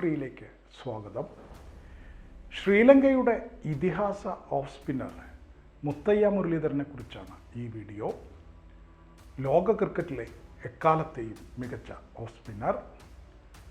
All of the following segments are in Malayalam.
ത്രീയിലേക്ക് സ്വാഗതം. ശ്രീലങ്കയുടെ ഇതിഹാസ ഓഫ് സ്പിന്നർ മുത്തയ്യ മുരളീധരനെ കുറിച്ചാണ് ഈ വീഡിയോ. ലോക ക്രിക്കറ്റിലെ എക്കാലത്തെയും മികച്ച ഓഫ് സ്പിന്നർ.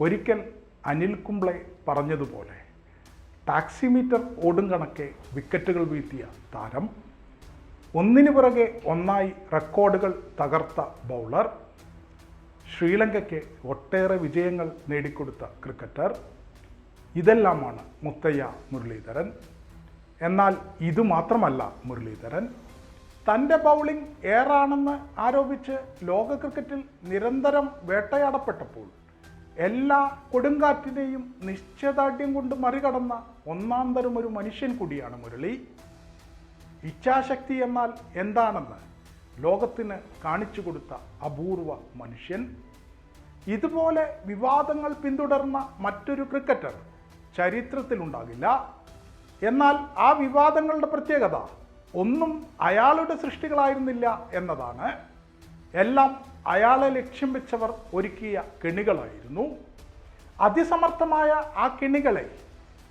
ഒരിക്കൽ അനിൽ കുംബ്ലെ പറഞ്ഞതുപോലെ ടാക്സിമീറ്റർ ഓടും കണക്കെ വിക്കറ്റുകൾ വീഴ്ത്തിയ താരം. ഒന്നിനു പുറകെ ഒന്നായി റെക്കോർഡുകൾ തകർത്ത ബൗളർ. ശ്രീലങ്കയ്ക്ക് ഒട്ടേറെ വിജയങ്ങൾ നേടിക്കൊടുത്ത ക്രിക്കറ്റർ ഇതെല്ലാമാണ് മുത്തയ്യ മുരളീധരൻ. എന്നാൽ ഇത് മാത്രമല്ല മുരളീധരൻ തന്റെ ബൗളിംഗ് ഏറാണെന്ന് ആരോപിച്ച് ലോക ക്രിക്കറ്റിൽ നിരന്തരം വേട്ടയാടപ്പെട്ടപ്പോൾ എല്ലാ കൊടുങ്കാറ്റിനെയും നിശ്ചയദാർഢ്യം കൊണ്ട് മറികടന്ന ഒന്നാം തരം ഒരു മനുഷ്യൻ കൂടിയാണ് മുരളി. ഇച്ഛാശക്തി എന്നാൽ എന്താണെന്ന് ലോകത്തിന് കാണിച്ചു കൊടുത്ത അപൂർവ മനുഷ്യൻ. ഇതുപോലെ വിവാദങ്ങൾ പിന്തുടർന്ന മറ്റൊരു ക്രിക്കറ്റർ ചരിത്രത്തിലുണ്ടാകില്ല. എന്നാൽ ആ വിവാദങ്ങളുടെ പ്രത്യേകത ഒന്നും അയാളുടെ സൃഷ്ടികളായിരുന്നില്ല എന്നതാണ്. എല്ലാം അയാളെ ലക്ഷ്യം വെച്ചവർ ഒരുക്കിയ കെണികളായിരുന്നു. അതിസമർത്ഥമായ ആ കെണികളെ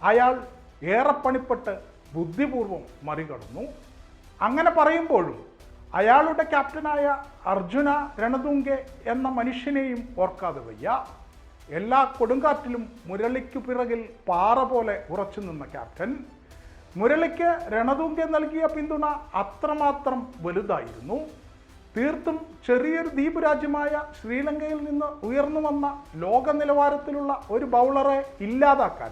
അയാൾ ഏറെ പണിപ്പെട്ട് ബുദ്ധിപൂർവം മറികടന്നു. അങ്ങനെ പറയുമ്പോഴും അയാളുടെ ക്യാപ്റ്റനായ അർജുന രണതുങ്കെ എന്ന മനുഷ്യനെയും ഓർക്കാതെ വയ്യ. എല്ലാ കൊടുങ്കാറ്റിലും മുരളിക്കു പിറകിൽ പാറ പോലെ ഉറച്ചു നിന്ന ക്യാപ്റ്റൻ. മുരളിക്ക് രണതുങ്കെ നൽകിയ പിന്തുണ അത്രമാത്രം വലുതായിരുന്നു. തീർത്തും ചെറിയൊരു ദ്വീപ് രാജ്യമായ ശ്രീലങ്കയിൽ നിന്ന് ഉയർന്നു വന്ന ലോക നിലവാരത്തിലുള്ള ഒരു ബൗളറെ ഇല്ലാതാക്കാൻ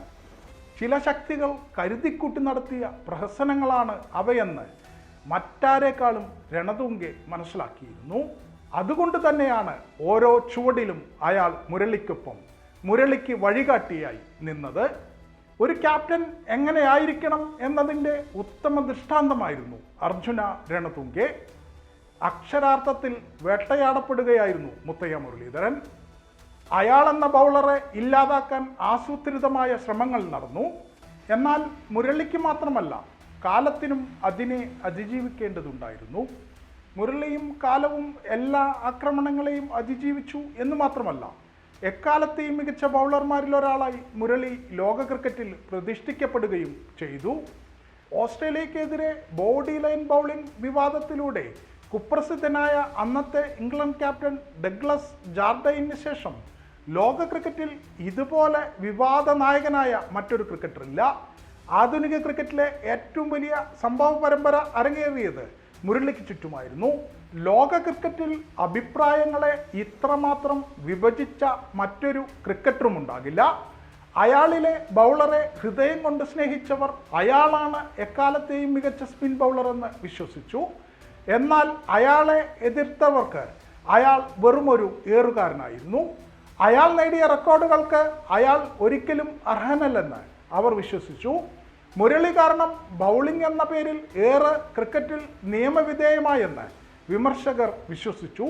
ചില ശക്തികൾ കരുതിക്കൂട്ടി നടത്തിയ പ്രഹസനങ്ങളാണ് അവയെന്ന് മറ്റാരേക്കാളും രണതുങ്കെ മനസ്സിലാക്കിയിരുന്നു. അതുകൊണ്ട് തന്നെയാണ് ഓരോ ചുവടിലും അയാൾ മുരളിക്കൊപ്പം മുരളിക്ക് വഴികാട്ടിയായി നിന്നത്. ഒരു ക്യാപ്റ്റൻ എങ്ങനെയായിരിക്കണം എന്നതിന്റെ ഉത്തമ ദൃഷ്ടാന്തമായിരുന്നു അർജുന രണതുങ്കെ. അക്ഷരാർത്ഥത്തിൽ വേട്ടയാടപ്പെടുകയായിരുന്നു മുത്തയ്യ മുരളീധരൻ. അയാളെന്ന ബൗളറെ ഇല്ലാതാക്കാൻ ആസൂത്രിതമായ ശ്രമങ്ങൾ നടന്നു. എന്നാൽ മുരളിക്ക് മാത്രമല്ല കാലത്തിനും അതിനെ അതിജീവിക്കേണ്ടതുണ്ടായിരുന്നു. മുരളിയും കാലവും എല്ലാ ആക്രമണങ്ങളെയും അതിജീവിച്ചു എന്ന് മാത്രമല്ല എക്കാലത്തെയും മികച്ച ബൗളർമാരിൽ ഒരാളായി മുരളി ലോക ക്രിക്കറ്റിൽ പ്രതിഷ്ഠിക്കപ്പെടുകയും ചെയ്തു. ഓസ്ട്രേലിയക്കെതിരെ ബോഡി ലൈൻ ബൗളിംഗ് വിവാദത്തിലൂടെ കുപ്രസിദ്ധനായ അന്നത്തെ ഇംഗ്ലണ്ട് ക്യാപ്റ്റൻ ഡഗ്ലസ് ജാർഡൈന് ശേഷം ലോക ക്രിക്കറ്റിൽ ഇതുപോലെ വിവാദ നായകനായ മറ്റൊരു ക്രിക്കറ്ററില്ല. ആധുനിക ക്രിക്കറ്റിലെ ഏറ്റവും വലിയ സംഭവ പരമ്പര അരങ്ങേറിയത് മുരളിക്ക് ചുറ്റുമായിരുന്നു. ലോക ക്രിക്കറ്റിൽ അഭിപ്രായങ്ങളെ ഇത്രമാത്രം വിഭജിച്ച മറ്റൊരു ക്രിക്കറ്ററും ഉണ്ടാകില്ല. അയാളിലെ ബൗളറെ ഹൃദയം കൊണ്ട് സ്നേഹിച്ചവർ അയാളാണ് എക്കാലത്തെയും മികച്ച സ്പിൻ ബൗളർ എന്ന് വിശ്വസിച്ചു. എന്നാൽ അയാളെ എതിർത്തവർക്ക് അയാൾ വെറുമൊരു ഏറുകാരനായിരുന്നു. അയാൾ നേടിയ റെക്കോർഡുകൾക്ക് അയാൾ ഒരിക്കലും അർഹനല്ലെന്ന് അവർ വിശ്വസിച്ചു. മുരളി കാരണം ബൗളിംഗ് എന്ന പേരിൽ ഏറെ ക്രിക്കറ്റിൽ നിയമവിധേയമായെന്ന് വിമർശകർ വിശ്വസിച്ചു.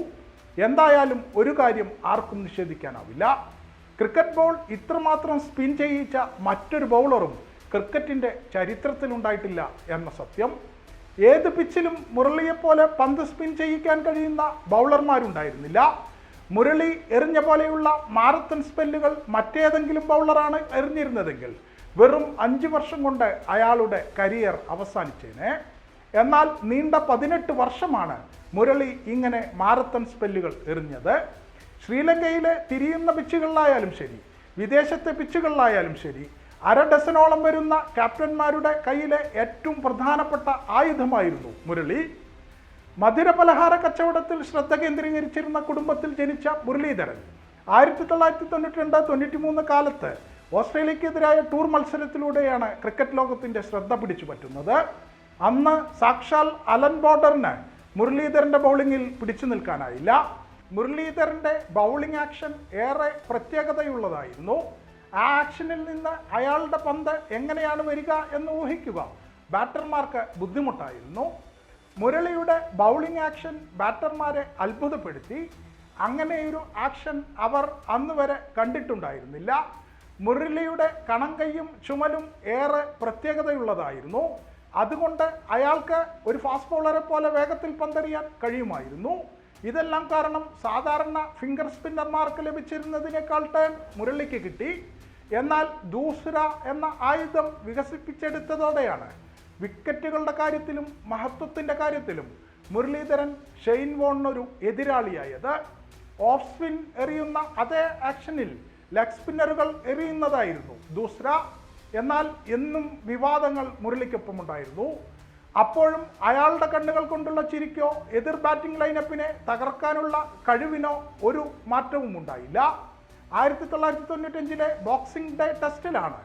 എന്തായാലും ഒരു കാര്യം ആർക്കും നിഷേധിക്കാനാവില്ല. ക്രിക്കറ്റ് ബോൾ ഇത്രമാത്രം സ്പിൻ ചെയ്യിച്ച മറ്റൊരു ബൗളറും ക്രിക്കറ്റിന്റെ ചരിത്രത്തിലുണ്ടായിട്ടില്ല എന്ന സത്യം. ഏത് പിച്ചിലും മുരളിയെപ്പോലെ പന്ത് സ്പിൻ ചെയ്യിക്കാൻ കഴിയുന്ന ബൗളർമാരുണ്ടായിരുന്നില്ല മുരളി എറിഞ്ഞ പോലെയുള്ള മാരത്തൺ സ്പെല്ലുകൾ മറ്റേതെങ്കിലും ബൗളറാണ് എറിഞ്ഞിരുന്നതെങ്കിൽ വെറും അഞ്ച് വർഷം കൊണ്ട് അയാളുടെ കരിയർ അവസാനിച്ചേനെ. എന്നാൽ നീണ്ട പതിനെട്ട് വർഷമാണ് മുരളി ഇങ്ങനെ മാരത്തൺ സ്പെല്ലുകൾ എറിഞ്ഞത്. ശ്രീലങ്കയിലെ തിരിയുന്ന പിച്ചുകളിലായാലും ശരി വിദേശത്തെ പിച്ചുകളിലായാലും ശരി അര ഡസനോളം വരുന്ന ക്യാപ്റ്റന്മാരുടെ കയ്യിലെ ഏറ്റവും പ്രധാനപ്പെട്ട ആയുധമായിരുന്നു മുരളി. മധുരപലഹാര കച്ചവടത്തിൽ ശ്രദ്ധ കേന്ദ്രീകരിച്ചിരുന്ന കുടുംബത്തിൽ ജനിച്ച മുരളീധരൻ ആയിരത്തി തൊള്ളായിരത്തി തൊണ്ണൂറ്റി രണ്ട് തൊണ്ണൂറ്റി മൂന്ന് കാലത്ത് ഓസ്ട്രേലിയക്കെതിരായ ടൂർ മത്സരത്തിലൂടെയാണ് ക്രിക്കറ്റ് ലോകത്തിന്റെ ശ്രദ്ധ പിടിച്ചു പറ്റുന്നത്. അന്ന് സാക്ഷാൽ അലൻ ബോർഡറിന് മുരളീധരന്റെ ബൗളിങ്ങിൽ പിടിച്ചു നിൽക്കാനായില്ല. മുരളീധരന്റെ ബൗളിംഗ് ആക്ഷൻ ഏറെ പ്രത്യേകതയുള്ളതായിരുന്നു. ആ ആക്ഷനിൽ നിന്ന് അയാളുടെ പന്ത് എങ്ങനെയാണ് വരിക എന്ന് ഊഹിക്കുക ബാറ്റർമാർക്ക് ബുദ്ധിമുട്ടായിരുന്നു. മുരളിയുടെ ബൗളിംഗ് ആക്ഷൻ ബാറ്റർമാരെ അത്ഭുതപ്പെടുത്തി. അങ്ങനെയൊരു ആക്ഷൻ അവർ അന്ന് വരെ കണ്ടിട്ടുണ്ടായിരുന്നില്ല. മുരളിയുടെ കണങ്കയും ചുമലും ഏറെ പ്രത്യേകതയുള്ളതായിരുന്നു. അതുകൊണ്ട് അയാൾക്ക് ഒരു ഫാസ്റ്റ് ബോളറെ പോലെ വേഗത്തിൽ പന്തെറിയാൻ കഴിയുമായിരുന്നു. ഇതെല്ലാം കാരണം സാധാരണ ഫിംഗർ സ്പിന്നർമാർക്ക് ലഭിച്ചിരുന്നതിനേക്കാൾ ടേൺ മുരളിക്ക് കിട്ടി. എന്നാൽ ദൂസ്ര എന്ന ആയുധം വികസിപ്പിച്ചെടുത്തതോടെയാണ് വിക്കറ്റുകളുടെ കാര്യത്തിലും മഹത്വത്തിന്റെ കാര്യത്തിലും മുരളീധരൻ ഷെയ്ൻ വോണിനൊരു എതിരാളിയായത്. ഓഫ് സ്പിൻ എറിയുന്ന അതേ ആക്ഷനിൽ ലെഗ് സ്പിന്നറുകൾ എറിയുന്നതായിരുന്നു. ദൂസ്ര എന്നാൽ എന്നും വിവാദങ്ങൾ മുരളിക്കൊപ്പമുണ്ടായിരുന്നു. അപ്പോഴും അയാളുടെ കണ്ണുകൾ കൊണ്ടുള്ള ചിരിക്കോ എതിർ ബാറ്റിംഗ് ലൈനപ്പിനെ തകർക്കാനുള്ള കഴിവിനോ ഒരു മാറ്റവും ഉണ്ടായില്ല. ആയിരത്തി തൊള്ളായിരത്തി തൊണ്ണൂറ്റഞ്ചിലെ ബോക്സിംഗ് ഡേ ടെസ്റ്റിലാണ്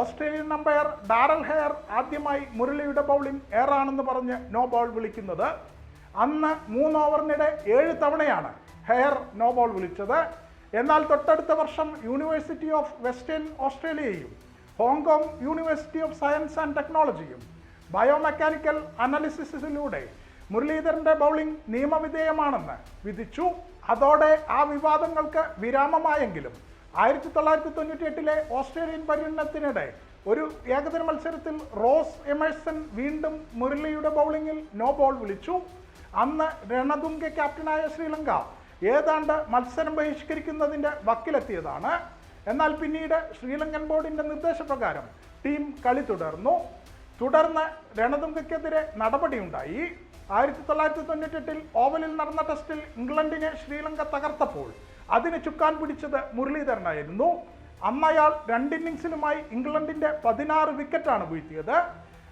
ഓസ്ട്രേലിയൻ അമ്പയർ ഡാരൽ ഹെയർ ആദ്യമായി മുരളിയുടെ ബൗളിംഗ് ഏറാണെന്ന് പറഞ്ഞ് നോ ബോൾ വിളിക്കുന്നത്. അന്ന് മൂന്ന് ഓവറിനിടെ ഏഴ് തവണയാണ് ഹെയർ നോ ബോൾ വിളിച്ചത്. എന്നാൽ തൊട്ടടുത്ത വർഷം യൂണിവേഴ്സിറ്റി ഓഫ് വെസ്റ്റേൺ ഓസ്ട്രേലിയയും Hong Kong university of science and ടെക്നോളജിയും ബയോമെക്കാനിക്കൽ അനാലിസിസിലൂടെ മുരളീധരന്റെ ബൗളിംഗ് നിയമവിധേയമാണെന്ന് വിധിച്ചു. അതോടെ ആ വിവാദങ്ങൾക്ക് വിരാമമായെങ്കിലും ആയിരത്തി തൊള്ളായിരത്തി തൊണ്ണൂറ്റി എട്ടിലെ ഓസ്ട്രേലിയൻ പര്യടനത്തിനിടെ ഒരു ഏകദിന മത്സരത്തിൽ റോസ് എമേഴ്സൺ വീണ്ടും മുരളിയുടെ ബൗളിങ്ങിൽ നോ ബോൾ വിളിച്ചു. അന്ന് രണതുംഗ ക്യാപ്റ്റനായ ശ്രീലങ്ക ഏതാണ്ട് മത്സരം ബഹിഷ്കരിക്കുന്നതിന്റെ വക്കിലെത്തിയതാണ്. എന്നാൽ പിന്നീട് ശ്രീലങ്കൻ ബോർഡിന്റെ നിർദ്ദേശപ്രകാരം ടീം കളി തുടർന്നു. തുടർന്ന് രണതുംഗയ്ക്കെതിരെ നടപടിയുണ്ടായി. ആയിരത്തി തൊള്ളായിരത്തി തൊണ്ണൂറ്റെട്ടിൽ ഓവലിൽ നടന്ന ടെസ്റ്റിൽ ഇംഗ്ലണ്ടിനെ ശ്രീലങ്ക തകർത്തപ്പോൾ അതിന് ചുക്കാൻ പിടിച്ചത് മുരളീധരനായിരുന്നു. അന്നയാൾ രണ്ട് ഇന്നിങ്സിലുമായി ഇംഗ്ലണ്ടിന്റെ പതിനാറ് വിക്കറ്റാണ് വീഴ്ത്തിയത്.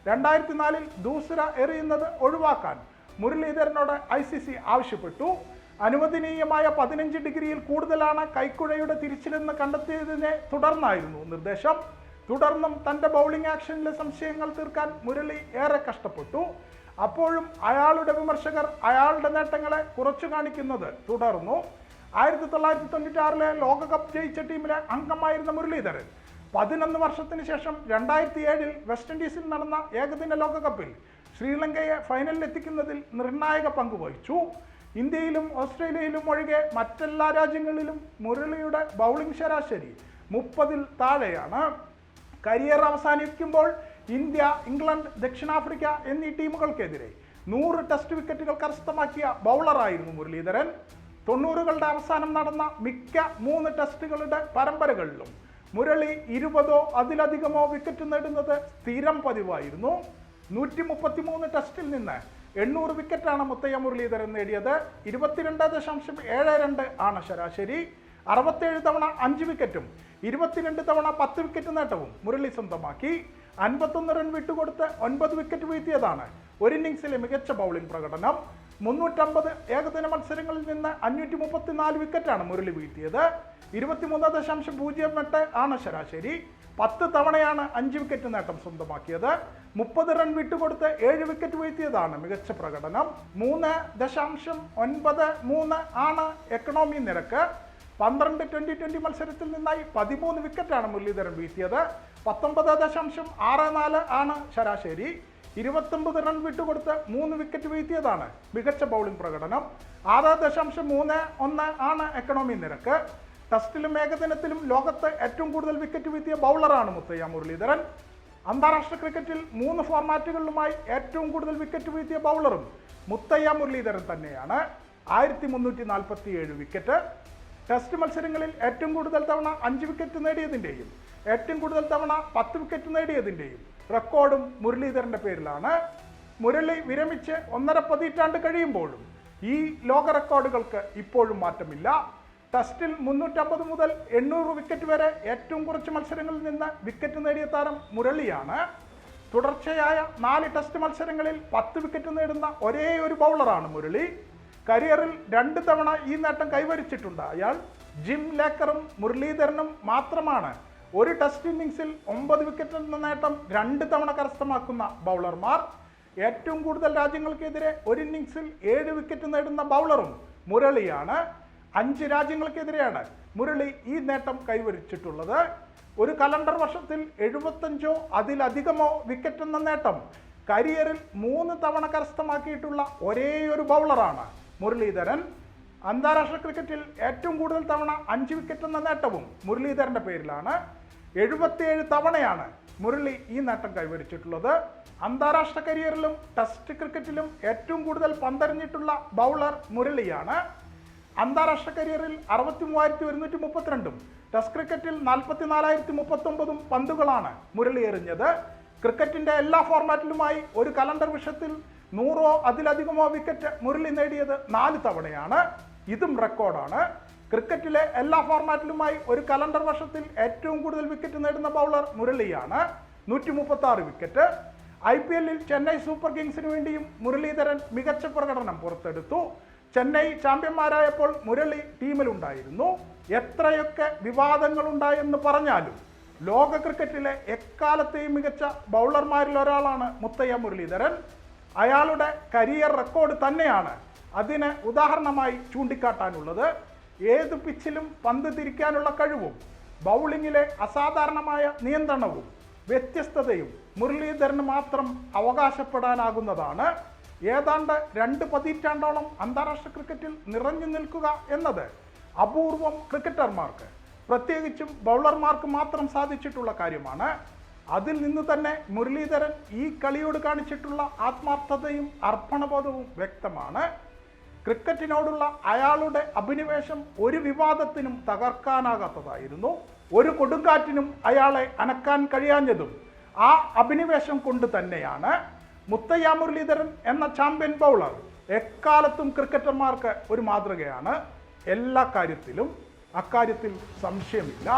രണ്ടായിരത്തി നാലിൽ ദൂസര എറിയുന്നത് ഒഴിവാക്കാൻ മുരളീധരനോട് ഐ ആവശ്യപ്പെട്ടു. അനുവദനീയമായ പതിനഞ്ച് ഡിഗ്രിയിൽ കൂടുതലാണ് കൈക്കുഴയുടെ തിരിച്ചിലെന്ന് കണ്ടെത്തിയതിനെ തുടർന്നായിരുന്നു നിർദ്ദേശം. തുടർന്നും തന്റെ ബൗളിംഗ് ആക്ഷനിലെ സംശയങ്ങൾ തീർക്കാൻ മുരളി ഏറെ കഷ്ടപ്പെട്ടു. അപ്പോഴും അയാളുടെ വിമർശകർ അയാളുടെ നേട്ടങ്ങളെ കുറച്ചു കാണിക്കുന്നത് തുടർന്നു. ആയിരത്തി തൊള്ളായിരത്തി തൊണ്ണൂറ്റി ആറിലെ ലോകകപ്പ് ജയിച്ച ടീമിലെ അംഗമായിരുന്ന മുരളീധരൻ പതിനൊന്ന് വർഷത്തിന് ശേഷം രണ്ടായിരത്തി ഏഴിൽ വെസ്റ്റ് ഇൻഡീസിൽ നടന്ന ഏകദിന ലോകകപ്പിൽ ശ്രീലങ്കയെ ഫൈനലിൽ എത്തിക്കുന്നതിൽ നിർണായക പങ്ക് വഹിച്ചു. ഇന്ത്യയിലും ഓസ്ട്രേലിയയിലും ഒഴികെ മറ്റെല്ലാ രാജ്യങ്ങളിലും മുരളിയുടെ ബൗളിംഗ് ശരാശരി മുപ്പതിൽ താഴെയാണ്. കരിയർ അവസാനിക്കുമ്പോൾ ഇന്ത്യ ഇംഗ്ലണ്ട് ദക്ഷിണാഫ്രിക്ക എന്നീ ടീമുകൾക്കെതിരെ നൂറ് ടെസ്റ്റ് വിക്കറ്റുകൾ കരസ്ഥമാക്കിയ ബൗളറായിരുന്നു മുരളീധരൻ. തൊണ്ണൂറുകളുടെ അവസാനം നടന്ന മിക്ക മൂന്ന് ടെസ്റ്റുകളുടെ പരമ്പരകളിലും മുരളി ഇരുപതോ അതിലധികമോ വിക്കറ്റ് നേടുന്നത് സ്ഥിരം പതിവായിരുന്നു. നൂറ്റി മുപ്പത്തി മൂന്ന് ടെസ്റ്റിൽ നിന്ന് എണ്ണൂറ് വിക്കറ്റാണ് മുത്തയ്യ മുരളീധരൻ നേടിയത്. ഇരുപത്തിരണ്ട് ദശാംശം ഏഴ് രണ്ട് ആണ് ശരാശരി. അറുപത്തേഴ് തവണ അഞ്ച് വിക്കറ്റും ഇരുപത്തിരണ്ട് തവണ പത്ത് വിക്കറ്റ് നേട്ടവും മുരളി സ്വന്തമാക്കി. അൻപത്തൊന്ന് റൺ വിട്ടുകൊടുത്ത് ഒൻപത് വിക്കറ്റ് വീഴ്ത്തിയതാണ് ഒരു ഇന്നിംഗ്സിലെ മികച്ച ബൗളിംഗ് പ്രകടനം. മുന്നൂറ്റമ്പത് ഏകദിന മത്സരങ്ങളിൽ നിന്ന് അഞ്ഞൂറ്റി മുപ്പത്തിനാല് വിക്കറ്റാണ് മുരളി വീഴ്ത്തിയത്. ഇരുപത്തിമൂന്ന് ദശാംശം പൂജ്യം എട്ട് ആണ് ശരാശരി. പത്ത് തവണയാണ് അഞ്ച് വിക്കറ്റ് നേട്ടം സ്വന്തമാക്കിയത്. മുപ്പത് റൺ വിട്ടുകൊടുത്ത് ഏഴ് വിക്കറ്റ് വീഴ്ത്തിയതാണ് മികച്ച പ്രകടനം. മൂന്ന് ദശാംശം ഒൻപത് മൂന്ന് ആണ് എക്കണോമി നിരക്ക്. പന്ത്രണ്ട് ട്വന്റി ട്വന്റി മത്സരത്തിൽ നിന്നായി പതിമൂന്ന് വിക്കറ്റാണ് മുരളീധരൻ വീഴ്ത്തിയത്. പത്തൊമ്പത് ദശാംശം ആറ് നാല് ആണ് ശരാശരി. ഇരുപത്തൊമ്പത് റൺ വിട്ടുകൊടുത്ത് മൂന്ന് വിക്കറ്റ് വീഴ്ത്തിയതാണ് മികച്ച ബൗളിംഗ് പ്രകടനം. ആറ് ദശാംശം മൂന്ന് ഒന്ന് ആണ് എക്കണോമി നിരക്ക്. ടെസ്റ്റിലും ഏകദിനത്തിലും ലോകത്ത് ഏറ്റവും കൂടുതൽ വിക്കറ്റ് വീഴ്ത്തിയ ബൗളറാണ് മുത്തയ്യ മുരളീധരൻ. അന്താരാഷ്ട്ര ക്രിക്കറ്റിൽ മൂന്ന് ഫോർമാറ്റുകളിലുമായി ഏറ്റവും കൂടുതൽ വിക്കറ്റ് വീഴ്ത്തിയ ബൗളറും മുത്തയ്യ മുരളീധരൻ തന്നെയാണ്. ആയിരത്തി മുന്നൂറ്റി നാൽപ്പത്തി ഏഴ് വിക്കറ്റ് ടെസ്റ്റ് മത്സരങ്ങളിൽ ഏറ്റവും കൂടുതൽ തവണ അഞ്ച് വിക്കറ്റ് നേടിയതിന്റെയും ഏറ്റവും കൂടുതൽ തവണ പത്ത് വിക്കറ്റ് നേടിയതിന്റെയും റെക്കോർഡും മുരളീധരന്റെ പേരിലാണ്. മുരളി വിരമിച്ച് ഒന്നര പതിറ്റാണ്ട് കഴിയുമ്പോഴും ഈ ലോക റെക്കോർഡുകൾക്ക് ഇപ്പോഴും മാറ്റമില്ല. ടെസ്റ്റിൽ മുന്നൂറ്റമ്പത് മുതൽ എണ്ണൂറ് വിക്കറ്റ് വരെ ഏറ്റവും കുറച്ച് മത്സരങ്ങളിൽ നിന്ന് വിക്കറ്റ് നേടിയ താരം മുരളിയാണ്. തുടർച്ചയായ നാല് ടെസ്റ്റ് മത്സരങ്ങളിൽ പത്ത് വിക്കറ്റ് നേടുന്ന ഒരേ ഒരു ബൗളറാണ് മുരളി. കരിയറിൽ രണ്ട് തവണ ഈ നേട്ടം കൈവരിച്ചിട്ടുണ്ട് അയാൾ. ജിം ലേക്കറും മുരളീധരനും മാത്രമാണ് ഒരു ടെസ്റ്റ് ഇന്നിങ്സിൽ ഒമ്പത് വിക്കറ്റിൽ നിന്ന് നേട്ടം രണ്ട് തവണ കരസ്ഥമാക്കുന്ന ബൗളർമാർ ഏറ്റവും കൂടുതൽ രാജ്യങ്ങൾക്കെതിരെ ഒരു ഇന്നിങ്സിൽ ഏഴ് വിക്കറ്റ് നേടുന്ന ബൗളറും മുരളിയാണ്. അഞ്ച് രാജ്യങ്ങൾക്കെതിരെയാണ് മുരളി ഈ നേട്ടം കൈവരിച്ചിട്ടുള്ളത്. ഒരു കലണ്ടർ വർഷത്തിൽ എഴുപത്തഞ്ചോ അതിലധികമോ വിക്കറ്റ് എന്ന നേട്ടം കരിയറിൽ മൂന്ന് തവണ കരസ്ഥമാക്കിയിട്ടുള്ള ഒരേ ഒരു ബൗളറാണ് മുരളീധരൻ. അന്താരാഷ്ട്ര ക്രിക്കറ്റിൽ ഏറ്റവും കൂടുതൽ തവണ അഞ്ച് വിക്കറ്റ് എന്ന നേട്ടവും മുരളീധരന്റെ പേരിലാണ്. എഴുപത്തിയേഴ് തവണയാണ് മുരളി ഈ നേട്ടം കൈവരിച്ചിട്ടുള്ളത്. അന്താരാഷ്ട്ര കരിയറിലും ടെസ്റ്റ് ക്രിക്കറ്റിലും ഏറ്റവും കൂടുതൽ പന്തറിഞ്ഞിട്ടുള്ള ബൗളർ മുരളിയാണ്. അന്താരാഷ്ട്ര കരിയറിൽ അറുപത്തി മൂവായിരത്തി ഒരുന്നൂറ്റി മുപ്പത്തിരണ്ടും ടെസ്റ്റ് ക്രിക്കറ്റിൽ നാൽപ്പത്തിനാലായിരത്തി മുപ്പത്തൊമ്പതും പന്തുകളാണ് മുരളി എറിഞ്ഞത്. ക്രിക്കറ്റിന്റെ എല്ലാ ഫോർമാറ്റിലുമായി ഒരു കലണ്ടർ വിഷയത്തിൽ നൂറോ അതിലധികമോ വിക്കറ്റ് മുരളി നേടിയത് നാല് തവണയാണ്. ഇതും റെക്കോർഡാണ്. ക്രിക്കറ്റിലെ എല്ലാ ഫോർമാറ്റിലുമായി ഒരു കലണ്ടർ വർഷത്തിൽ ഏറ്റവും കൂടുതൽ വിക്കറ്റ് നേടുന്ന ബൗളർ മുരളിയാണ്. നൂറ്റി മുപ്പത്തി വിക്കറ്റ് ഐ പി എല്ലിൽ ചെന്നൈ സൂപ്പർ കിങ്സിന് വേണ്ടിയും മുരളീധരൻ മികച്ച പ്രകടനം പുറത്തെടുത്തു. ചെന്നൈ ചാമ്പ്യന്മാരായപ്പോൾ മുരളി ടീമിലുണ്ടായിരുന്നു എത്രയൊക്കെ വിവാദങ്ങളുണ്ടായെന്ന് പറഞ്ഞാലും ലോക ക്രിക്കറ്റിലെ എക്കാലത്തെയും മികച്ച ബൗളർമാരിൽ ഒരാളാണ് മുത്തയ്യ മുരളീധരൻ അയാളുടെ കരിയർ റെക്കോർഡ് തന്നെയാണ് അതിന് ഉദാഹരണമായി ചൂണ്ടിക്കാട്ടാനുള്ളത്. ഏത് പിച്ചിലും പന്ത് തിരിക്കാനുള്ള കഴിവും ബൗളിങ്ങിലെ അസാധാരണമായ നിയന്ത്രണവും വ്യത്യസ്തതയും മുരളീധരന് മാത്രം അവകാശപ്പെടാനാകുന്നതാണ്. ഏതാണ്ട് രണ്ട് പതിറ്റാണ്ടോളം അന്താരാഷ്ട്ര ക്രിക്കറ്റിൽ നിറഞ്ഞു നിൽക്കുക എന്നത് അപൂർവം ക്രിക്കറ്റർമാർക്ക് പ്രത്യേകിച്ചും ബൗളർമാർക്ക് മാത്രം സാധിച്ചിട്ടുള്ള കാര്യമാണ്. അതിൽ നിന്ന് തന്നെ മുരളീധരൻ ഈ കളിയോട് കാണിച്ചിട്ടുള്ള ആത്മാർത്ഥതയും അർപ്പണബോധവും വ്യക്തമാണ്. ക്രിക്കറ്റിനോടുള്ള അയാളുടെ അഭിനിവേശം ഒരു വിവാദത്തിനും തകർക്കാനാകാത്തതായിരുന്നു. ഒരു കൊടുങ്കാറ്റിനും അയാളെ അനക്കാൻ കഴിയാഞ്ഞതും ആ അഭിനിവേശം കൊണ്ട് തന്നെയാണ് മുത്തയ്യ മുരളീധരൻ എന്ന ചാമ്പ്യൻ ബൗളർ എക്കാലത്തും ക്രിക്കറ്റർമാർക്ക് ഒരു മാതൃകയാണ്. എല്ലാ കാര്യത്തിലും അക്കാര്യത്തിൽ സംശയമില്ല.